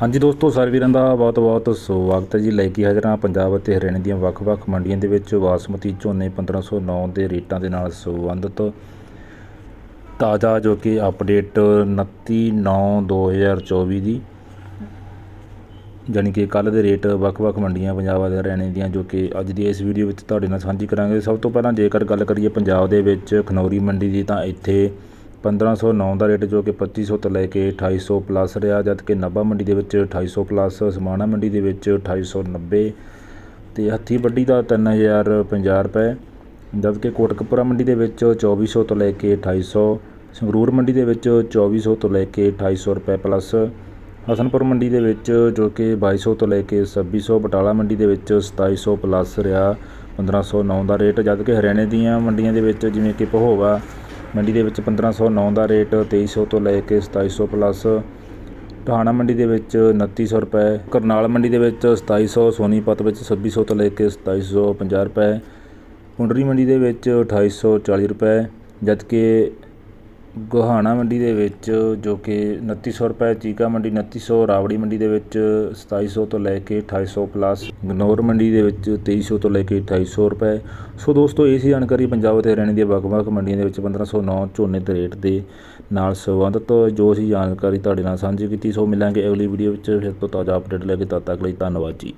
ਹਾਂਜੀ ਦੋਸਤੋ, ਸਾਰੇ ਵੀਰਾਂ ਦਾ ਬਹੁਤ-ਬਹੁਤ ਸਵਾਗਤ ਹੈ ਜੀ। ਲੈ ਕੇ ਹਾਜ਼ਰ ਹਾਂ ਪੰਜਾਬ ਅਤੇ ਹਰਿਆਣਾ ਦੀਆਂ ਵੱਖ-ਵੱਖ ਮੰਡੀਆਂ ਦੇ ਵਿੱਚ। ਬਾਸਮਤੀ ਝੋਨੇ 1509 ਦੇ ਰੇਟਾਂ ਦੇ ਨਾਲ ਸੰਬੰਧਿਤ। ਤਾਜ਼ਾ ਜੋ ਕਿ ਅਪਡੇਟ 29/9/2024 ਦੀ ਜਾਣੀ ਕਿ ਕੱਲ ਦੇ ਰੇਟ ਵੱਖ-ਵੱਖ ਮੰਡੀਆਂ ਪੰਜਾਬ ਅਤੇ ਹਰਿਆਣੇ ਦੀਆਂ ਜੋ ਕਿ ਅੱਜ ਦੀ ਇਸ ਵੀਡੀਓ ਵਿੱਚ ਤੁਹਾਡੇ ਨਾਲ ਸਾਂਝੀ ਕਰਾਂਗੇ। ਸਭ ਤੋਂ ਪਹਿਲਾਂ ਜੇਕਰ ਗੱਲ ਕਰੀਏ ਪੰਜਾਬ ਦੇ ਵਿੱਚ ਖਨੌਰੀ ਮੰਡੀ ਦੀ, ਤਾਂ ਇੱਥੇ 1509 ਦਾ ਰੇਟ ਜੋ ਕਿ 2500 ਤੋਂ ਲੈ ਕੇ 2800 ਪਲੱਸ ਰਿਹਾ, ਜਦ ਕਿ ਨਾਭਾ ਮੰਡੀ ਦੇ ਵਿੱਚ 2800 ਪਲੱਸ, ਸਮਾਣਾ ਮੰਡੀ ਦੇ ਵਿੱਚ 2890 ਤੇ ਹੱਥੀ ਵੱਡੀ ਦਾ 3050 ਰੁਪਏ, ਜਦ ਕਿ ਕੋਟਕਪੁਰਾ ਮੰਡੀ ਦੇ ਵਿੱਚ 2400 ਤੋਂ ਲੈ ਕੇ 2800 ਸੰਗਰੂਰ ਮੰਡੀ ਦੇ ਵਿੱਚ 2400 ਤੋਂ ਲੈ ਕੇ 2800 ਰੁਪਏ ਪਲੱਸ, ਹਸਨਪੁਰ ਮੰਡੀ ਦੇ ਵਿੱਚ ਜੋ ਕਿ 2200 ਤੋਂ ਲੈ ਕੇ 2600 ਬਟਾਲਾ ਮੰਡੀ ਦੇ ਵਿੱਚ 2700 ਪਲੱਸ ਰਿਹਾ 1509 ਦਾ ਰੇਟ, ਜਦ ਕਿ ਹਰਿਆਣੇ ਦੀਆਂ ਮੰਡੀਆਂ ਦੇ ਵਿੱਚ ਜਿਵੇਂ ਕਿ ਪਹੋਵਾ ਮੰਡੀ ਦੇ ਵਿੱਚ 1509 ਦਾ ਰੇਟ 2300 ਤੋਂ ਲੈ ਕੇ 2700 ਪਲੱਸ। ਟਾਣਾ ਮੰਡੀ ਦੇ ਵਿੱਚ 2900 ਰੁਪਏ, ਕਰਨਾਲ ਮੰਡੀ ਦੇ ਵਿੱਚ 2700 ਸੋਨੀਪਤ ਵਿੱਚ 2600 ਤੋਂ ਲੈ ਕੇ 2750 ਰੁਪਏ ਕੁੰਡਰੀ ਮੰਡੀ ਦੇ ਵਿੱਚ 2840 ਰੁਪਏ, ਜਦਕਿ ਗੋਹਾਣਾ ਮੰਡੀ ਦੇ ਵਿੱਚ ਜੋ ਕਿ ਉਨੱਤੀ ਸੌ ਰੁਪਏ, ਚੀਕਾ ਮੰਡੀ ਉਨੱਤੀ ਸੌ, ਰਾਵੜੀ ਮੰਡੀ ਦੇ ਵਿੱਚ ਸਤਾਈ ਸੌ ਤੋਂ ਲੈ ਕੇ ਅਠਾਈ ਸੌ ਪਲੱਸ, ਗਨੌਰ ਮੰਡੀ ਦੇ ਵਿੱਚ ਤੇਈ ਸੌ ਤੋਂ ਲੈ ਕੇ ਅਠਾਈ ਸੌ ਰੁਪਏ। ਸੋ ਦੋਸਤੋ, ਇਹ ਸੀ ਜਾਣਕਾਰੀ ਪੰਜਾਬ ਅਤੇ ਹਰਿਆਣੇ ਦੀਆਂ ਵੱਖ-ਵੱਖ ਮੰਡੀਆਂ ਦੇ ਵਿੱਚ 1509 ਝੋਨੇ ਦੇ ਰੇਟ ਦੇ ਨਾਲ ਸੰਬੰਧਿਤ, ਜੋ ਅਸੀਂ ਜਾਣਕਾਰੀ ਤੁਹਾਡੇ ਨਾਲ ਸਾਂਝੀ ਕੀਤੀ। ਸੋ ਮਿਲਾਂਗੇ ਅਗਲੀ ਵੀਡੀਓ ਵਿੱਚ, ਫਿਰ ਤੋਂ ਤਾਜ਼ਾ ਅਪਡੇਟ ਲੈ ਕੇ ਤਦ ਤੱਕ ਲਈ ਧੰਨਵਾਦ ਜੀ।